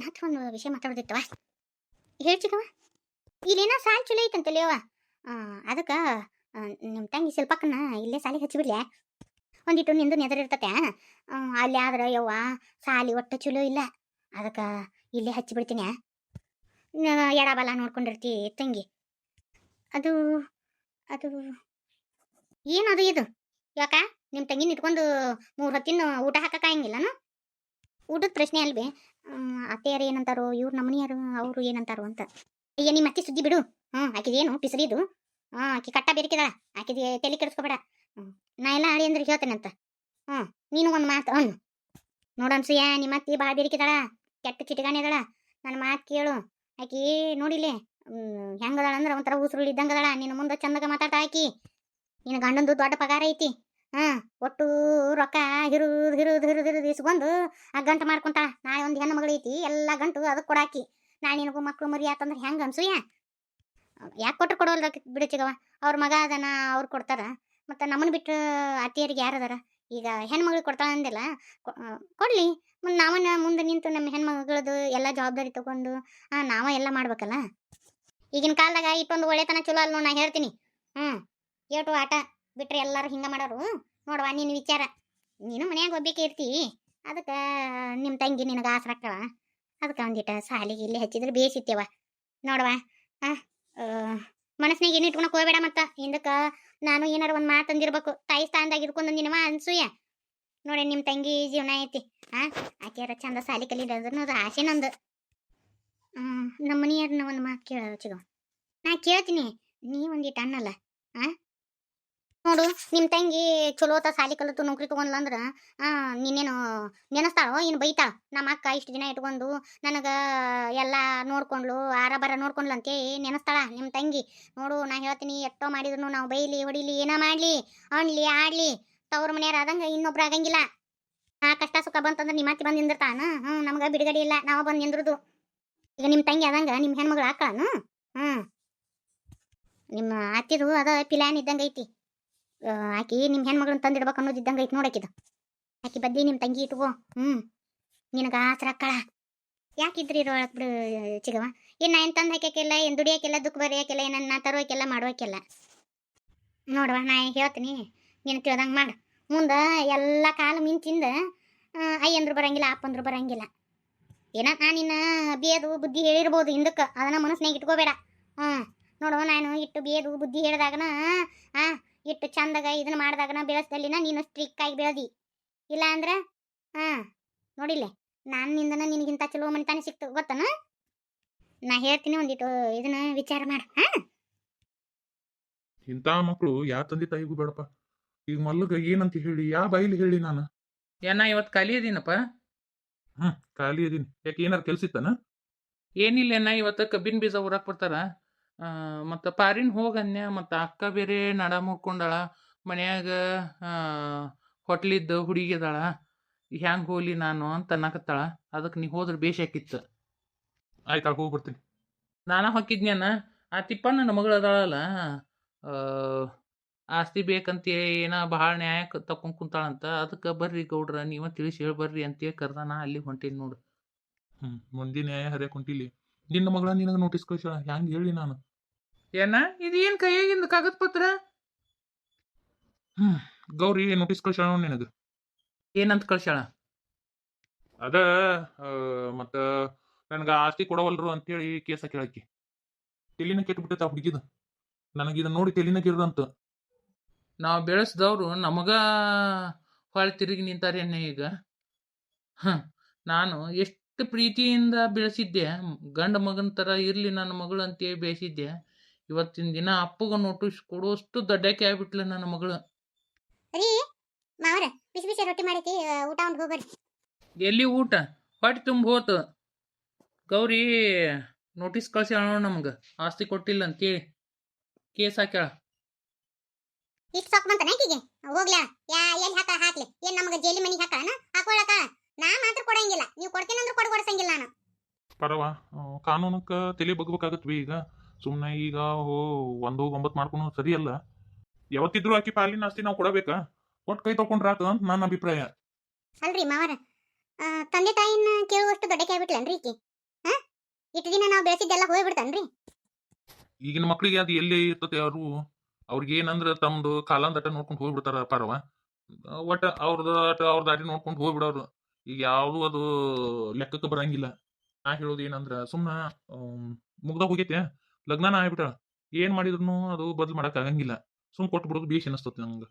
ನಿನ್ನ ಒಂದು ವಿಷಯ ಮಾತಾಡೋದಿತ್ತವ ಹೇಳಿ ಚಿಕ್ಕವ ಇಲ್ಲೇನೋ ಸಾಲ್ ಚಲೋ ಐತಂತಲ್ಲ ಯವ್ವ ಅದಕ್ಕೆ ನಿಮ್ಮ ತಂಗಿ ಸ್ವಲ್ಪಕ್ಕನ ಇಲ್ಲೇ ಸಾಲಿಗೆ ಹಚ್ಚಿಬಿಡ್ಲೆ ಒಂದಿಟ್ಟು ನಿಂದು ನೆದರಿರ್ತತೆ ಅಲ್ಲಿ ಆದ್ರೆ ಯವ್ವ, ಸಾಲಿ ಒಟ್ಟು ಚಲೋ ಇಲ್ಲ. ಅದಕ್ಕೆ ಇಲ್ಲೇ ಹಚ್ಚಿಬಿಡ್ತೀನಿ ಎಡಬಲ ನೋಡ್ಕೊಂಡಿರ್ತಿ ತಂಗಿ. ಅದು ಅದು ಏನದು ಇದು? ಯಾಕ? ನಿಮ್ಮ ತಂಗಿನ ಇಟ್ಕೊಂಡು ಮೂರು ಹೊತ್ತಿನ ಊಟ ಹಾಕಕ್ಕಾಗಂಗಿಲ್ಲನು ಊಟದ ಪ್ರಶ್ನೆ ಅಲ್ವೇ. ಅತ್ತೆಯರು ಏನಂತಾರೋ, ಇವ್ರು ನಮ್ಮನಿಯರು ಅವರು ಏನಂತಾರೋ ಅಂತ. ಅಯ್ಯ ನಿಮ್ಮ ಅತ್ತಿ ಸುದ್ದಿ ಬಿಡು. ಹ್ಞೂ ಆಕಿದೇನು ಪಿಸರಿದು ಹಾಂ ಆಕೆ ಕಟ್ಟ ಬೇರಿಕಿದ ಆಕಿದ ತಲೆ ಕೆಡಿಸ್ಕೊಬೇಡ. ಹ್ಞೂ ನಾ ಎಲ್ಲ ಅಳಿ ಅಂದ್ರೆ ಹೇಳ್ತೇನಂತ ಹ್ಞೂ ನೀನು ಒಂದು ಮಾತು ಅವ್ನು ನೋಡೋಣ ಸುಯ್ಯ ನಿಮ್ಮ ಅತ್ತಿ ಭಾಳ ಬೇರಿಕಿದಾಳ ಕೆಟ್ಟ ಚಿಟಗಾಣಿ ಅದಾಳ ನನ್ನ ಮಾತು ಕೇಳು. ಆಕಿ ನೋಡಿಲೆ ಹೆಂಗದಾಳ ಅಂದ್ರೆ ಒಂಥರ ಉಸುರುಳು ಇದ್ದಂಗೆ ಅದಾಳ ನಿನ್ನ ಮುಂದೆ ಚಂದಾಗ ಮಾತಾಡ್ತಾ ಆಕಿ. ನಿನ್ನ ಗಂಡಂದು ದೊಡ್ಡ ಪಗಾರ ಐತಿ. ಹಾ ಒಟ್ಟು ರೊಕ್ಕ ಹಿರುದು ಹಿರುದು ಹಿರುದು ಹಿರುದು ಇಸ್ಕೊಂಡು ಆ ಗಂಟು ಮಾಡ್ಕೊಂತಾಳ. ನಾಳೆ ಒಂದು ಹೆಣ್ಣು ಮಗಳು ಐತಿ, ಎಲ್ಲ ಗಂಟು ಅದಕ್ಕೆ ಕೊಡಾಕಿ. ನಾಳೆ ನಿನಗೂ ಮಕ್ಳು ಮರಿ ಆತಂದ್ರೆ ಹೆಂಗೆ ಅನ್ಸೂಯ? ಯಾಕೆ ಕೊಟ್ಟರು ಕೊಡೋಲ್ಲ ಬಿಡು ಚಿಗವ ಅವ್ರ ಮಗ ಅದನ್ನ ಅವ್ರು ಕೊಡ್ತಾರ. ಮತ್ತು ನಮ್ಮನ್ನು ಬಿಟ್ಟು ಅತ್ತಿಯರಿಗೆ ಯಾರದಾರ ಈಗ ಹೆಣ್ಮಗಳಿಗೆ ಕೊಡ್ತಾಳೆ ಅಂದಿಲ್ಲ. ಕೊಡಲಿ. ಮುಂದೆ ನಾವನ್ನ ಮುಂದೆ ನಿಂತು ನಮ್ಮ ಹೆಣ್ಮಗಳದು ಎಲ್ಲ ಜವಾಬ್ದಾರಿ ತೊಗೊಂಡು ಹಾಂ ನಾವ ಎಲ್ಲ ಮಾಡ್ಬೇಕಲ್ಲ? ಈಗಿನ ಕಾಲದಾಗ ಇಟ್ಟೊಂದು ಒಳ್ಳೆತನ ಚಲೋ ಅಲ್ಲ ನೋಡ್, ನಾ ಹೇಳ್ತೀನಿ. ಹ್ಞೂ, ಏಟು ಆಟ. ಬಿಟ್ರೆ ಎಲ್ಲರೂ ಹಿಂಗೆ ಮಾಡೋರು? ನೋಡುವ ನಿನ್ನ ವಿಚಾರ. ನೀನು ಮನ್ಯಾಗ ಒಬ್ಬಕ್ಕೆ ಇರ್ತಿ ಅದಕ್ಕೆ ನಿಮ್ಮ ತಂಗಿ ನಿನಗೆ ಆಸರಾಕ್ಕವ ಅದಕ್ಕೆ ಒಂದಿಟ ಸಾಲಿಗೆ ಇಲ್ಲಿ ಹಚ್ಚಿದ್ರೆ ಬೇಸಿತ್ತೇವ ನೋಡುವ ಹಾಂ ಮನಸ್ಸಿನಾಗ ಏನು ಇಟ್ಕೊಳಕ್ ಹೋಗ್ಬೇಡ ಮತ್ತ. ಹಿಂದಕ್ಕೆ ನಾನು ಏನಾರ ಒಂದು ಮಾತು ತಾಯಿ ಸ್ಥಾನದಾಗ ಇಟ್ಕೊಂಡು ನಿನವ ಅನ್ಸೂಯ. ನೋಡಿ ನಿಮ್ಮ ತಂಗಿ ಜೀವನ ಐತಿ. ಹಾಂ ಆಕೆಯಾರ ಚಂದ ಸಾಲಿ ಕಲೀದನ್ನು ಅದು ಆಸೆ ನಂದು. ನಮ್ಮ ಮನೆಯವ್ರನ್ನ ಒಂದು ಮಾತು ಕೇಳ, ಚಿಗೋ. ನಾ ಕೇಳ್ತೀನಿ. ನೀ ಒಂದಿಟ್ಟು ಅನ್ನಲ್ಲ. ಆ ನೋಡು ನಿಮ್ಮ ತಂಗಿ ಚಲೋತ ಸಾಲಿ ಕಲಿತು ನೌಕರಿ ತಗೊಂಡ್ಲ ಅಂದ್ರ ನೀನೇನು ನೆನಸ್ತಾಳೋ ಇನ್ನು ಬೈತಾಳ? ನಮ್ಮ ಅಕ್ಕ ಇಷ್ಟು ದಿನ ಇಟ್ಕೊಂಡು ನನಗೆ ಎಲ್ಲ ನೋಡ್ಕೊಂಡ್ಲು ಆರ ಬರ ನೋಡ್ಕೊಂಡ್ಲು ಅಂತೇ ನೆನಸ್ತಾಳ ನಿಮ್ಮ ತಂಗಿ. ನೋಡು ನಾ ಹೇಳ್ತೀನಿ ಎಷ್ಟೋ ಮಾಡಿದ್ರು ನಾವು ಬೈಲಿ ಹೊಡಿಲಿ ಏನೋ ಮಾಡ್ಲಿ ಅಣ್ಲಿ ಆಡ್ಲಿ ತವ್ರ ಮನೆಯವ್ರು ಆದಂಗ ಇನ್ನೊಬ್ರು ಆಗಂಗಿಲ್ಲ. ಆ ಕಷ್ಟ ಸುಖ ಬಂತಂದ್ರೆ ನಿಮ್ಮ ಅತ್ತಿ ಬಂದು ನಿಂದಿರ್ತಾನ ಹ್ಞೂ ನಮ್ಗೆ ಬಿಡುಗಡೆ ಇಲ್ಲ ನಾವು ಬಂದು ನಿಂದ್ರದು. ಈಗ ನಿಮ್ಮ ತಂಗಿ ಆದಂಗ ನಿಮ್ಮ ಹೆಣ್ಮಗಳು ಹಾಕಳನು ಹ್ಞೂ ನಿಮ್ಮ ಅತ್ತಿದು ಅದ ಪಿಲಾನ್ ಇದ್ದಂಗೆ ಐತಿ. ಆ, ಆಕಿ ನಿಮ್ಮ ಹೆಣ್ಮಗಳನ್ನ ತಂದಿಡ್ಬೇಕು ಅನ್ನೋದು ಇದ್ದಂಗೆ ನೋಡಕ್ಕಿದ ಆಕಿ ಬದ್ದಿ ನಿಮ್ಮ ತಂಗಿ ಇಟ್ಕೋ. ಹ್ಞೂ ನಿನಗೆ ಆಸರ ಕಳ ಯಾಕಿದ್ರಿ ಒಳಗೆ ಬಿಡು, ಚಿಗವ. ಏನು ನಾ ಏನು ತಂದು ಹಾಕ್ಯಾಕಿಲ್ಲ, ಏನು ದುಡಿಯಾಕಿಲ್ಲ, ದುಃಖ ಬರೆಯೋಕೆಲ್ಲ ಏನನ್ನ ತರೋಕೆಲ್ಲ ಮಾಡೋಕೆಲ್ಲ ನೋಡುವ, ನಾ ಹೇಳ್ತೀನಿ. ನೀನು ತಿಳ್ದಂಗೆ ಮಾಡು. ಮುಂದೆ ಎಲ್ಲ ಕಾಲ ಮಿಂಚಿಂದ ಅಯ್ಯಂದ್ರು ಬರಂಗಿಲ್ಲ ಅಪ್ಪಂದ್ರು ಬರಂಗಿಲ್ಲ. ಏನ ನಾ ನಿನ್ನ ಬೇದು ಬುದ್ಧಿ ಹೇಳಿರ್ಬೋದು ಹಿಂದಕ್ಕೆ. ಅದನ್ನ ಮನಸ್ಸಿನಾಗ ಇಟ್ಕೋಬೇಡ. ಹ್ಞೂ ನೋಡುವ, ನಾನು ಇಟ್ಟು ಬೇದು ಬುದ್ಧಿ ಹೇಳಿದಾಗನ, ಆ ಇಟ್ಟು ಚಂದಾಗ ಇದನ್ನ ಮಾಡಿದಾಗನ ಬೆಳೆಸ್ದಲ್ಲಿನ ನೀನು ಸ್ಟ್ರಿಕ್ ಆಗಿ ಬೆಳೆದಿ. ಇಲ್ಲ ಅಂದ್ರೆ ಹಾ ನೋಡಿಲ್ಲ ನಾನು ನಿಂದನ ನಿನಗಿಂತ ಚಲೋ ಮನಿತಾನೆ ಸಿಕ್ತು ಗೊತ್ತನ? ನಾ ಹೇಳ್ತೀನಿ ಒಂದಿಟ್ಟು ಇದನ್ನ ವಿಚಾರ ಮಾಡ ಹಾ? ಇಂಥ ಮಕ್ಕಳು ಯಾ ತಂದೆ ತಾಯಿಗೂ ಬೇಡಪ್ಪ. ಈಗ ಮಲ್ಲಗ ಏನಂತ ಹೇಳಿ ಯಾ ಬಾಯಿಲಿ ಹೇಳಿ ನಾನು? ಏನ ಇವತ್ತು ಖಾಲಿ ಇದೀನಪ್ಪ. ಹ್ಮ್ ಖಾಲಿ ಇದೀನಿ. ಯಾಕೆ ಏನಾರು ಕೆಲ್ಸ ಇತ್ತನ? ಏನಿಲ್ಲ ಅಣ್ಣ ಇವತ್ತು ಕಬ್ಬಿನ ಬೀಜ ಊರಾಕ್ ಬರ್ತಾರ. ಮತ್ತು ಪಾರಿನ್ ಹೋಗನ್ಯ ಮತ್ತು ಅಕ್ಕ ಬೇರೆ ನಡ ಮುರ್ಕೊಂಡಾಳ ಮನ್ಯಾಗ ಹೋಟ್ಲಿದ್ದು ಹುಡುಗಿ ಅದಾಳ ಹ್ಯಾಂಗೆ ಹೋಗ್ಲಿ ನಾನು ಅಂತ ಅನ್ನಕತ್ತಾಳ ಅದಕ್ಕೆ ನೀ ಹೋದ್ರೆ ಬೇಷ್ ಆಕಿತ್ತು ಆಯ್ತಾ ಹೋಗಿ ಬರ್ತೀನಿ. ನಾನು ಹೊಕ್ಕಿದ್ನ್ಯಾನ ಆ ತಿಪ್ಪ ನನ್ನ ಮಗಳು ಅದಾಳಲ್ಲ ಆಸ್ತಿ ಬೇಕಂತ ಏನ ಭಾಳ ನ್ಯಾಯ ತಕೊಂಡ್ ಕುಂತಾಳಂತ ಅದಕ್ಕೆ ಬರ್ರಿ ಗೌಡ್ರ ನೀವ ತಿಳಿಸಿ ಹೇಳಿ ಬರ್ರಿ ಅಂತೇಳಿ ಕರ್ದ ನಾ ಅಲ್ಲಿ ಹೊಂಟೀನಿ ನೋಡು. ಹ್ಮ್ ಮುಂದಿನ ನ್ಯಾಯ ಹರಿಯಕ್ ಹೊಂಟಿಲಿ. ನಿನ್ನ ಮಗಳ ನಿನಗೆ ನೋಟಿಸ್ ಕಳ್ಸ ಹ್ಯಾಂಗೆ ಹೇಳಿ ನಾನು? ಏನ? ಇದು ಏನು ಕೈಯಾಗಿಂದ ಕಾಗದ ಪತ್ರ? ಹ್ಮ್ ಗೌರಿ ನೋಟಿಸ್ ಕಳ್ಸಾಳ ನಿನಗ. ಏನಂತ ಕಳ್ಸ್ಯಾಳ? ಅದ ಆ, ಮತ್ತ ನನಗ ಆಸ್ತಿ ಕೊಡವಲ್ರು ಅಂತೇಳಿ ಕೇಸ ತಲಿನ ತೆಲಿನ ಕೆಟ್ಬಿಟ್ಟೈತ ಹುಡುಗಿದ. ನನಗೆ ಇದನ್ನ ನೋಡಿ ತೆಲಿನ ಗಿರ್ದಂತ ನಾವು ಬೆಳೆಸ್ದವ್ರು ನಮಗ ಹೊಳೆ ತಿರುಗಿ ನಿಂತಾರೇನೆ ಈಗ? ಹ ನಾನು ಎಷ್ಟು ಪ್ರೀತಿಯಿಂದ ಬೆಳೆಸಿದ್ದೆ ಗಂಡ ಮಗನ ತರ ಇರ್ಲಿ ನನ್ನ ಮಗಳು ಅಂತೇಳಿ ಬೆಳೆಸಿದ್ದೆ. ಇವತ್ತಿನ ದಿನ ಅಪ್ಪಗ ನೋಟಿಸ್ ಕೊಡುವಷ್ಟು ದಡ್ಡಕ್ಕೆ ಆಗ್ಬಿಟ್ಲ ನನ್ನ ಮಗಳು. ರೀ ಮಾವರ ಬಿಸಿ ಬಿಸಿ ರೊಟ್ಟಿ ಮಾಡೈತಿ ಊಟ ಉಂಡು ಹೋಗ್ಬರ್ರಿ. ಎಲ್ಲಿ ಊಟ? ಹೊಟ್ಟೆ ತುಂಬ ಹೋತು. ಗೌರಿ ನೋಟಿಸ್ ಕಳ್ಸಿ ಕಳ್ಸ್ಯಾಳ ನಮ್ಗೆ. ಆಸ್ತಿ ಕೊಟ್ಟಿಲ್ಲ ಅಂತೇಳಿ ಕೇಸ್ ಹಾಕ್ಯಾಳ. ಇಷ್ಟು ಸೊಕ್ ಬಂತ ಆಕಿಗೆ ಹೋಗ್ಲಾ ಯಾ ಎಲ್ಲಿ ಹಾಕ ಹಾಕ್ಲಿ. ಏನ್ ನಮಗೆ ಜೈಲಿ ಮನಿಗೆ ಹಾಕಣ ಹಾಕೊಳಕ. ನಾ ಮಾತ್ರ ಕೊಡಂಗಿಲ್ಲ. ನೀವು ಕೊಡ್ತೀನಂದ್ರೆ ಕೊಡು ಕೊಡ್ಸಂಗಿಲ್ಲ ನಾನು. ಪರವಾ ಕಾನೂನಕ್ಕ ತಲೆ ಬಗ್ಬೇಕಾಗತ್ವಿ ಈಗ. ಸುಮ್ಮನೆ ಈಗ ಹೋ ಒಂದು ಒಂಬತ್ತು ಮಾಡ್ಕೊಂಡು ಸರಿಯಲ್ಲ ಯಾವತ್ತಿದ್ರು ಆಕಿ ಪಾಲಿನ ಆಸ್ತಿ ನಾವು ಕೊಡಬೇಕಾ? ಕೊಟ್ಟು ಕೈ ತಗೊಂಡ್ರ ಆತ ಅಂತ ನನ್ನ ಅಭಿಪ್ರಾಯ. ಅಲ್ರಿ ಮಾವರ. ತಂದೆ ತಾಯಿನ ಕೇಳುವಷ್ಟು ದೊಡ್ಡ ಆಗ್ಬಿಟ್ಲನ್ರಿ ಈಕಿ? ಇಟ್ಟು ದಿನ ನಾವು ಬೆಳೆಸಿದ್ದೆಲ್ಲ ಹೋಗ್ಬಿಡ್ತಾನ್ರಿ ಈಗಿನ ಮಕ್ಕಳಿಗೆ ಅದು ಎಲ್ಲಿ ಇರ್ತತೆ ಅವರು. ಅವ್ರಿಗೆ ಏನಂದ್ರೆ ತಮ್ಮದು ಕಾಲಂದಟ ನೋಡ್ಕೊಂಡು ಹೋಗ್ಬಿಡ್ತಾರ ಪರವ ಒಟ್ಟ ಅವ್ರದ್ದು ಅಟ ಅವ್ರ ದಾರಿ ನೋಡ್ಕೊಂಡು ಹೋಗ್ಬಿಡೋರು ಈಗ ಯಾವುದು ಅದು ಲೆಕ್ಕಕ್ಕೆ ಬರಂಗಿಲ್ಲ. ನಾ ಹೇಳೋದು ಏನಂದ್ರ ಸುಮ್ಮನೆ ಮುಗ್ದ ಹೋಗೈತೆ. ಲಗ್ನನ ಆಗ್ಬಿಟ್ಟ ಏನ್ ಮಾಡಿದ್ರು ಅದು ಬದ್ಲು ಮಾಡಕ್ ಆಗಂಗಿಲ್ಲ. ಸುಮ್ ಕೊಟ್ಬಿಡೋದು ಬೇಷ್ ಅನಿಸ್ತತಿ ನಂಗೆ.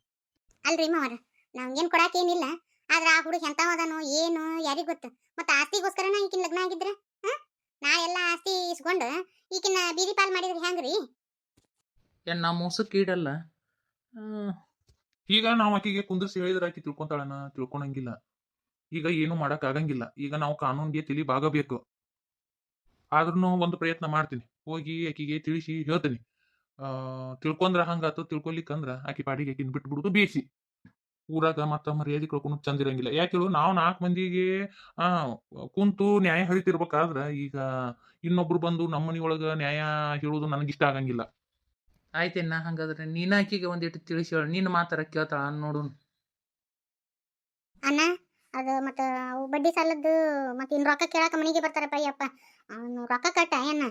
ಅಲ್ರಿ ಮಾವರ ನಮ್ಗೇನ್ ಕೊಡಾಕ ಏನಿಲ್ಲ. ಆದ್ರ ಆ ಹುಡುಗ ಎಂತಾವದಾನು ಏನು ಯಾರಿಗ್ ಗೊತ್ತ? ಮತ್ತ ಆಸ್ತಿಗೋಸ್ಕರನ ಈಕಿನ ಲಗ್ನ ಆಗಿದ್ರ? ಹ? ನಾ ಎಲ್ಲಾ ಆಸ್ತಿ ಇಸ್ಕೊಂಡು ಈಕಿನ ಬೀದಿ ಪಾಲ್ ಮಾಡಿದ್ರೆ ಹೆಂಗ್ರಿ? ಏನ್ ನಾ ಮೋಸಕ್ಕೆ ಈಡಲ್ಲ? ಈಗ ನಾವು ಆಕಿಗೆ ಕುಂದ್ರಿಸಿ ಹೇಳಿದ್ರೆ ಆಕಿ ತಿಳ್ಕೊಂತಾಳನ? ತಿಳ್ಕೊಳಂಗಿಲ್ಲ ಈಗ ಏನು ಮಾಡಕ್ ಆಗಂಗಿಲ್ಲ. ಈಗ ನಾವು ಕಾನೂನ್ಗೆ ತಿಳಿ ಬಾಗಬೇಕು. ಆದ್ರೂ ಒಂದು ಪ್ರಯತ್ನ ಮಾಡ್ತೀನಿ. ಹೋಗಿ ಆಕಿಗೆ ತಿಳಿಸಿ ಹೇಳ್ತೀನಿ. ಆ ತಿಳ್ಕೊಂಡ್ರ ಹಂಗಾತು ತಿಳ್ಕೊಲಿಕ್ಕಂದ್ರ ಆಕಿ ಪಾಡಿಗೆ ಆಕಿನ ಬಿಟ್ಬಿಡುದು ಬೇಸಿ. ಊರಾಗ ಮತ್ತ ಮರ್ಯಾದೆ ಕಳ್ಕೊಂಡು ಚಂದಿರಂಗಿಲ್ಲ. ಯಾಕೆ ಹೇಳು ನಾವು ನಾಲ್ಕು ಮಂದಿಗೆ ಆ ಕುಂತು ನ್ಯಾಯ ಹೇಳ್ತಿರ್ಬೇಕಾದ್ರ ಈಗ ಇನ್ನೊಬ್ರು ಬಂದು ನಮ್ಮ ಮನಿಯೊಳಗ ನ್ಯಾಯ ಹೇಳುದು ನನಗಿಷ್ಟ ಆಗಂಗಿಲ್ಲ. ಆಯ್ತೇನ ಹಂಗಾದ್ರೆ ನೀನ್ ಆಕಿಗೆ ಒಂದಿಟ್ಟು ತಿಳಿಸಿ ಹೇಳು. ನಿನ್ನ ಮಾತಾರ ಕೇಳ್ತಾಳ ನೋಡು ಅಣ್ಣ ಅದು ಮತ್ತು ಅವು ಬಡ್ಡಿ ಸಾಲದ್ದು ಮತ್ತು ಇನ್ನು ರೊಕ್ಕ ಕೇಳಾಕ ಮನೆಗೆ ಬರ್ತಾರಪ್ಪ ಅಯ್ಯಪ್ಪ. ಅವನು ರೊಕ್ಕ ಕಟ್ಟ ಏನ?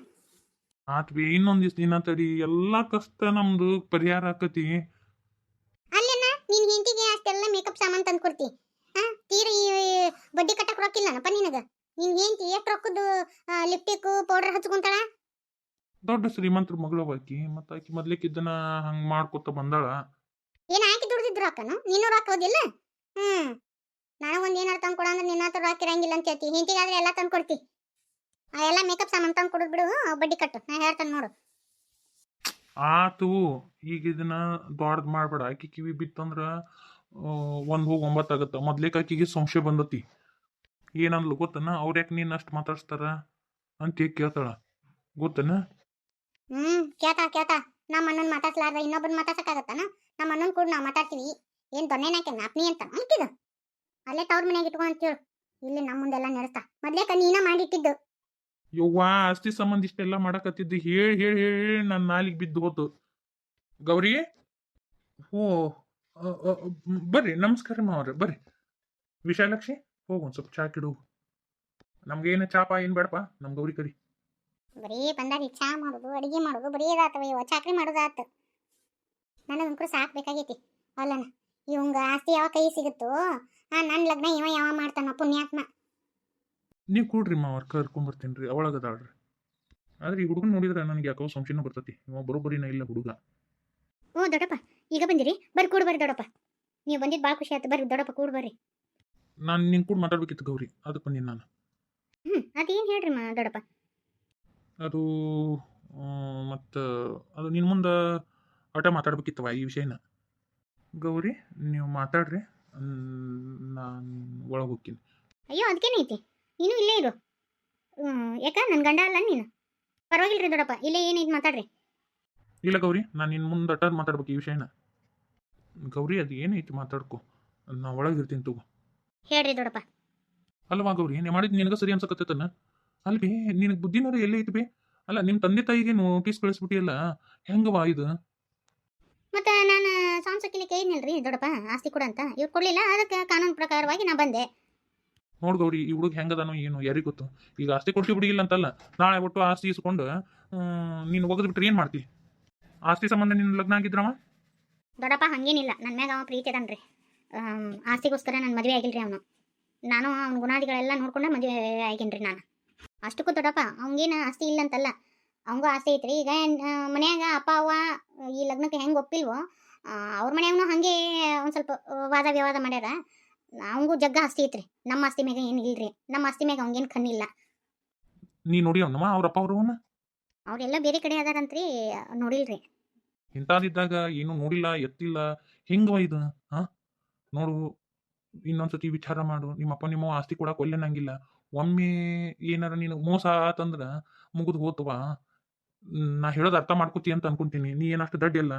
ಆತ್ ಬಿ ಇನ್ನೊಂದ್ ದಿವ್ಸ ದಿನ ತಡಿ ಎಲ್ಲಾ ಕಷ್ಟ ನಮ್ದು ಪರಿಹಾರ ಆಕತಿ. ಅಲ್ಲೇನ? ನಿನ್ ಹೆಂಡತಿಗೆ ಅಷ್ಟೆಲ್ಲ ಮೇಕಪ್ ಸಾಮಾನು ತಂದು ಕೊಡ್ತಿ. ಹಾ ತೀರ ಈ ಬಡ್ಡಿ ಕಟ್ಟಕ್ಕೆ ರೊಕ್ಕ ಇಲ್ಲನಪ್ಪ ನಿನಗ? ನಿನ್ ಹೆಂಡತಿ ಎಷ್ಟು ರೊಕ್ಕದ್ದು ಲಿಪ್ಟಿಕ್ ಪೌಡರ್ ಹಚ್ಕೊಂತಾಳ? ದೊಡ್ಡ ಶ್ರೀಮಂತರ ಮಗಳು ಆಕಿ ಮತ್ತ ಆಕಿ ಮೊದ್ಲಿಕ್ಕಿದ್ದನ ಹಂಗ್ ಮಾಡ್ಕೊತ ಬಂದಾಳ. ಏನ್ ಹಾಕಿ ದುಡಿದಿದ್ರು ರೊಕ್ಕನು? ನೀನು ರೊಕ್ಕ ಓದಿಲ್ಲ ಹ್ಮ್. ನಾನು ಒಂದ್ ಏನಾರು ತಂದು ಕೊಡ ಅಂದ್ರೆ ನಿನ್ನ ಹತ್ರ ರೊಕ್ಕ ಇರಂಗಿಲ್ಲ ಅಂತ ಹೇಳ್ತಿ. ಹಿಂತಿಗಾದ್ರೆ ಎಲ್ಲ ತಂದು ಕೊಡ್ತಿ. ಆ ಎಲ್ಲ ಮೇಕಪ್ ಸಾಮಾನು ತಂದು ಕೊಡೋದು ಬಿಡು ಬಡ್ಡಿ ಕಟ್ಟು. ನಾ ಹೇಳ್ತಾನೆ ನೋಡು. ಆತು ಈಗ ಇದನ್ನ ದೊಡ್ಡ ಮಾಡ್ಬೇಡ. ಆಕಿ ಕಿವಿ ಬಿತ್ತಂದ್ರ ಒಂದು ಹೋಗಿ ಒಂಬತ್ತು ಆಗತ್ತ. ಮೊದ್ಲೇಕ್ ಆಕಿಗೆ ಸಂಶಯ ಬಂದತಿ. ಏನಂದ್ಲು ಗೊತ್ತನ? ಅವ್ರ ಯಾಕೆ ನೀನ್ ಅಷ್ಟು ಮಾತಾಡ್ಸ್ತಾರ ಅಂತ ಕೇಳ್ತಾಳ? ಗೊತ್ತನ? ಹ್ಮ್ ಕೇಳ್ತಾ ಕೇಳ್ತಾ. ನಮ್ಮ ಅಣ್ಣನ್ ಮಾತಾಡ್ಸಲಾರ್ದ ಇನ್ನೊಬ್ಬನ್ ಮಾತಾಡ್ಸಕ್ಕಾಗತ್ತಾನ? ನಮ್ಮ ಅಣ್ಣನ್ ಕೂಡ ನಾವು ಮಾತಾಡ್ತೀವಿ. ಏನ್ ದೊನ್ನೆನಾಕೆ ನಾಪ್ನಿ ಅಂತ ಅಂತಿದ ಅಲ್ಲೇ ತವ್ರ ಇಟ್ಕೋ ಅಂತ ಹೇಳು ಇಲ್ಲಿ ನಮ್ಮ ಮುಂದೆಲ್ಲ ನಡೆಸ್ತಾ ಮೊದ್ಲೇಕ ನೀನ ಮಾಡಿಟ್ಟಿದ್ದು. ಯವ್ವ ಆಸ್ತಿ ಸಂಬಂಧ ಇಷ್ಟೆಲ್ಲ ಮಾಡಕತ್ತಿದ್ದು. ಹೇಳಿ ಹೇಳಿ ಹೇಳಿ ನನ್ನ ನಾಲಿಗೆ ಬಿದ್ದು ಹೋತು. ಗೌರಿ? ಓ ಅ, ಅ, ಮ್, ಬರ್ರಿ ನಮಸ್ಕಾರ ಮಾವ್ರೆ ಬರ್ರಿ. ವಿಶಾಲಕ್ಷಿ ಹೋಗು ಒಂದು ಸ್ವಲ್ಪ ಚಾ ಕಿಡು ನಮ್ಗೇನು ಚಾಪ ಏನು ಬೇಡಪ್ಪ? ನಮ್ಮ ಗೌರಿ ಕರಿ. ಬರೀ ಬಂದಾಗ ಚಾ ಮಾಡೋದು ಅಡಿಗೆ ಮಾಡೋದು ಬರೀ ಇದಾತವ ಇವ. ಚಾಕ್ರಿ ಮಾಡೋದಾತ ನನಗಂಕರು ಸಾಕ್ಬೇಕಾಗೈತಿ ಅಲ್ಲನ ಇವಂಗ ಆಸ್ತಿ ಯಾವ ಕೈ ಸಿಗುತ್ತೋ ನನ್ನ ಲಗ್ನ ಇವ ಯಾವ ಮಾಡ್ತಾನ ಪುಣ್ಯಾತ್ಮ. ನೀವು ಕೂಡ್ರಿ ಮಾವರ್ ಕರ್ಕೊಂಬರ್ತೀನಿ ರೀ ಅವಳಗದಾಳ್ರಿ ಆದ್ರೆ ಈ ಹುಡುಗನ್ ನೋಡಿದ್ರೆ ನನಗೆ ಯಾಕೋ ಸಂಶಯನೂ ಬರ್ತತಿ. ಇವ ಬರೋಬ್ಬರಿನ ಇಲ್ಲ ಹುಡುಗ. ಓ ದೊಡ್ಡಪ್ಪ ಈಗ ಬಂದಿರಿ ಬರ್ರಿ ಕೂಡ್ ಬರ್ರಿ ದೊಡ್ಡಪ್ಪ. ನೀವು ಬಂದಿದ್ದು ಭಾಳ ಖುಷಿ ಆಯ್ತು ಬರ್ರಿ ದೊಡ್ಡಪ್ಪ ಕೂಡ್ ಬರ್ರಿ. ನಾನು ನಿನ್ ಕೂಡ ಮಾತಾಡ್ಬೇಕಿತ್ತು ಗೌರಿ ಅದಕ್ಕೆ ಬಂದೀನಿ ನಾನು. ಹ್ಮ್ ಅದೇನು ಹೇಳ್ರಿ ಮಾ ದೊಡ್ಡಪ್ಪ? ಅದು ಮತ್ತು ಅದು ನಿನ್ನ ಮುಂದೆ ಆಟ ಮಾತಾಡ್ಬೇಕಿತ್ತವ ಈ ವಿಷಯನ. ಗೌರಿ ನೀವು ಮಾತಾಡ್ರಿ. ನಾನು ಒಳಗೆ ಹೋಗ್ತೀನಿ. ಅಯ್ಯೋ ಅದಕ್ಕೇನೈತಿ ನೀನು ಇಲ್ಲೇ ಇರು. ಯಾಕ? ನನ್ನ ಗಂಡ ಅಲ್ಲ ನೀನು? ಪರವಾಗಿಲ್ರಿ ದೊಡ್ಡಪ್ಪ ಇಲ್ಲೇ ಏನೈತಿ ಮಾತಾಡ್ರಿ. ಇಲ್ಲ ಗೌರಿ ನಾನು ನಿನ್ನ ಮುಂದೆ ಅಟ ಮಾತಾಡ್ಬೇಕು ಈ ವಿಷಯನ. ಗೌರಿ ಅದು ಏನೈತಿ ಮಾತಾಡ್ಕೊ? ನಾ ಒಳಗಿರ್ತೀನಿ ತಗೋ. ಹೇಳ್ರಿ ದೊಡ್ಡಪ್ಪ. ಅಲ್ವಾ ಗೌರಿ ನೀ ಮಾಡಿದ್ ನಿನಗೆ ಸರಿ ಅನ್ಸಕತ್ತೈತನ ಅಲ್ಬಿ ನಿನಗೆ ಬುದ್ಧಿನಾರ ಎಲ್ಲೇ ಐತಿ ಬಿ? ಅಲ್ಲ ನಿಮ್ಮ ತಂದೆ ತಾಯಿಗೆ ನೋಟಿಸ್ ಕಳಿಸ್ಬಿಟ್ಟಿಯಲ್ಲ? ಹೆಂಗವಾ ಇದು? ಮತ್ತೆ ನಾನು ಸಾಂಸಕ್ಕಿಲಿ ಕೇಳಿದ್ನಲ್ರಿ ದೊಡ್ಡಪ್ಪ? ಆಸ್ತಿ ಕೂಡ ಅಂತ. ಇವ್ರು ಕೊಡ್ಲಿಲ್ಲ ಅದಕ್ಕೆ ಕಾನೂನು ಪ್ರಕಾರವಾಗಿ ನಾ ಬಂದೆ. ನೋಡ್ ಗೌರಿ ಈ ಹುಡುಗ ಹೆಂಗದಾನು ಏನು ಯಾರಿಗ್ ಗೊತ್ತು? ಈಗ ಆಸ್ತಿ ಕೊಡ್ತಿ ಬಿಡಿಗಿಲ್ಲ ಅಂತಲ್ಲ ನಾಳೆ ಒಟ್ಟು ಆಸ್ತಿ ಇಸ್ಕೊಂಡು ನೀನು ಒಗದ್ ಬಿಟ್ರೆ ಏನು ಮಾಡ್ತಿ? ಆಸ್ತಿ ಸಂಬಂಧ ನಿನ್ನ ಲಗ್ನ ಆಗಿದ್ರವ? ದೊಡ್ಡಪ್ಪ ಹಂಗೇನಿಲ್ಲ. ನನ್ನ ಮ್ಯಾಗ ಅವ ಪ್ರೀತಿ ಅದನ್ರಿ. ಆಸ್ತಿಗೋಸ್ಕರ ನಾನು ಮದುವೆ ಆಗಿಲ್ರಿ ಅವನು. ನಾನು ಅವ್ನ ಗುಣಾದಿಗಳೆಲ್ಲ ನೋಡ್ಕೊಂಡೆ ಮದುವೆ ಆಗೇನ್ರಿ ನಾನು. ಅಷ್ಟಕ್ಕೂ ದೊಡ್ಡಪ್ಪ ಅವ್ನಿಗೇನು ಆಸ್ತಿ ಇಲ್ಲ ಅಂತಲ್ಲ. ಅವಂಗೂ ಆಸೆ ಐತ್ರಿ. ಈಗ ಮನ್ಯಾಗ ಅಪ್ಪ ಅವ್ವ ಈ ಲಗ್ನಕ್ಕೆ ಹೆಂಗೆ ಒಪ್ಪಿಲ್ವೋ ಅವ್ರ ಮನ್ಯಾಗನು ಹಾಗೆ ಒಂದು ಸ್ವಲ್ಪ ವಾದ ವಿವಾದ ಮಾಡ್ಯಾರ. ಅವಂಗೂ ಜಗ್ಗ ಆಸ್ತಿ ಐತ್ರಿ. ನಮ್ಮ ಆಸ್ತಿ ಮ್ಯಾಗ ಏನು ಇಲ್ರಿ. ನಮ್ಮ ಆಸ್ತಿ ಮ್ಯಾಗ ಅವಂಗೇನು ಕಣ್ಣಿಲ್ಲ. ನೀ ನೋಡಿ ಅವನಮ್ಮ ಅವ್ರಪ್ಪ ಅವ್ರವನ್ನ ಅವರೆಲ್ಲ ಬೇರೆ ಕಡೆ ಅದಾರಂತ್ರಿ ನೋಡಿಲ್ರಿ. ಇಂಥದಿದ್ದಾಗ ಏನು ನೋಡಿಲ್ಲ ಎತ್ತಿಲ್ಲ. ಹೆಂಗವ ಇದು? ಹಾ ನೋಡು ಇನ್ನೊಂದ್ಸತಿ ವಿಚಾರ ಮಾಡು. ನಿಮ್ಮಪ್ಪ ನಿಮ್ಮ ಆಸ್ತಿ ಕೊಡಕ್ಕೆ ಒಲ್ಲೆನಂಗಿಲ್ಲ. ಒಮ್ಮೆ ಏನಾರ ನೀನು ಮೋಸ ಆತಂದ್ರ ಮುಗಿದು ಹೋತವ? ನಾ ಹೇಳೋದು ಅರ್ಥ ಮಾಡ್ಕೋತಿ ಅಂತ ಅನ್ಕೊಂತೀನಿ. ನೀ ಏನಷ್ಟು ದಡ್ಡ ಇಲ್ಲ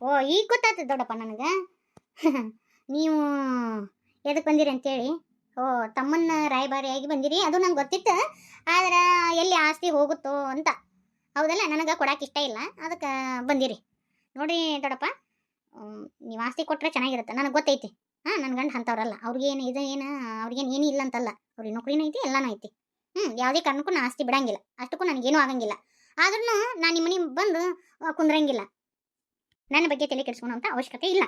ಓ, ಈಗ ಗೊತ್ತಾಯ್ತು ದೊಡ್ಡಪ್ಪ ನನಗೆ. ನೀವು ಎದಕ್ಕೆ ಬಂದಿರಿ ಅಂತೇಳಿ? ಓ, ತಮ್ಮನ್ನ ರಾಯಭಾರಿಯಾಗಿ ಬಂದಿರಿ, ಅದು ನಂಗೆ ಗೊತ್ತಿತ್ತು. ಆದ್ರೆ ಎಲ್ಲಿ ಆಸ್ತಿ ಹೋಗುತ್ತೋ ಅಂತ. ಹೌದಲ್ಲ, ನನಗೆ ಕೊಡಕ್ಕೆ ಇಷ್ಟ ಇಲ್ಲ. ಅದಕ್ಕೆ ಬಂದಿರಿ. ನೋಡ್ರಿ ದೊಡ್ಡಪ್ಪ ನೀವು ಆಸ್ತಿ ಕೊಟ್ಟರೆ ಚೆನ್ನಾಗಿರುತ್ತೆ. ನನಗೆ ಗೊತ್ತೈತಿ. ಹಾಂ ನನ್ನ ಗಂಡ ಅಂಥವ್ರಲ್ಲ. ಅವ್ರಿಗೇನು ಇದು ಏನು, ಅವ್ರಿಗೇನು ಏನೂ ಇಲ್ಲ ಅಂತಲ್ಲ. ಅವ್ರಿಗೆ ನೌಕರಿನೂ ಐತಿ, ಎಲ್ಲನೂ ಐತಿ. ಹ್ಞೂ ಯಾವುದೇ ಕಾರಣಕ್ಕೂ ನಾ ಆಸ್ತಿ ಬಿಡಂಗಿಲ್ಲ. ಅಷ್ಟಕ್ಕೂ ನನಗೇನೂ ಆಗಂಗಿಲ್ಲ. ಆದ್ರೂ ನಾನು ನಿಮ್ಮ ಮನೆ ಬಂದು ಕುಂದ್ರಂಗಿಲ್ಲ. ನನ್ನ ಬಗ್ಗೆ ತಲೆ ಕೆಡಿಸ್ಕೊಳೋ ಅವಶ್ಯಕತೆ ಇಲ್ಲ.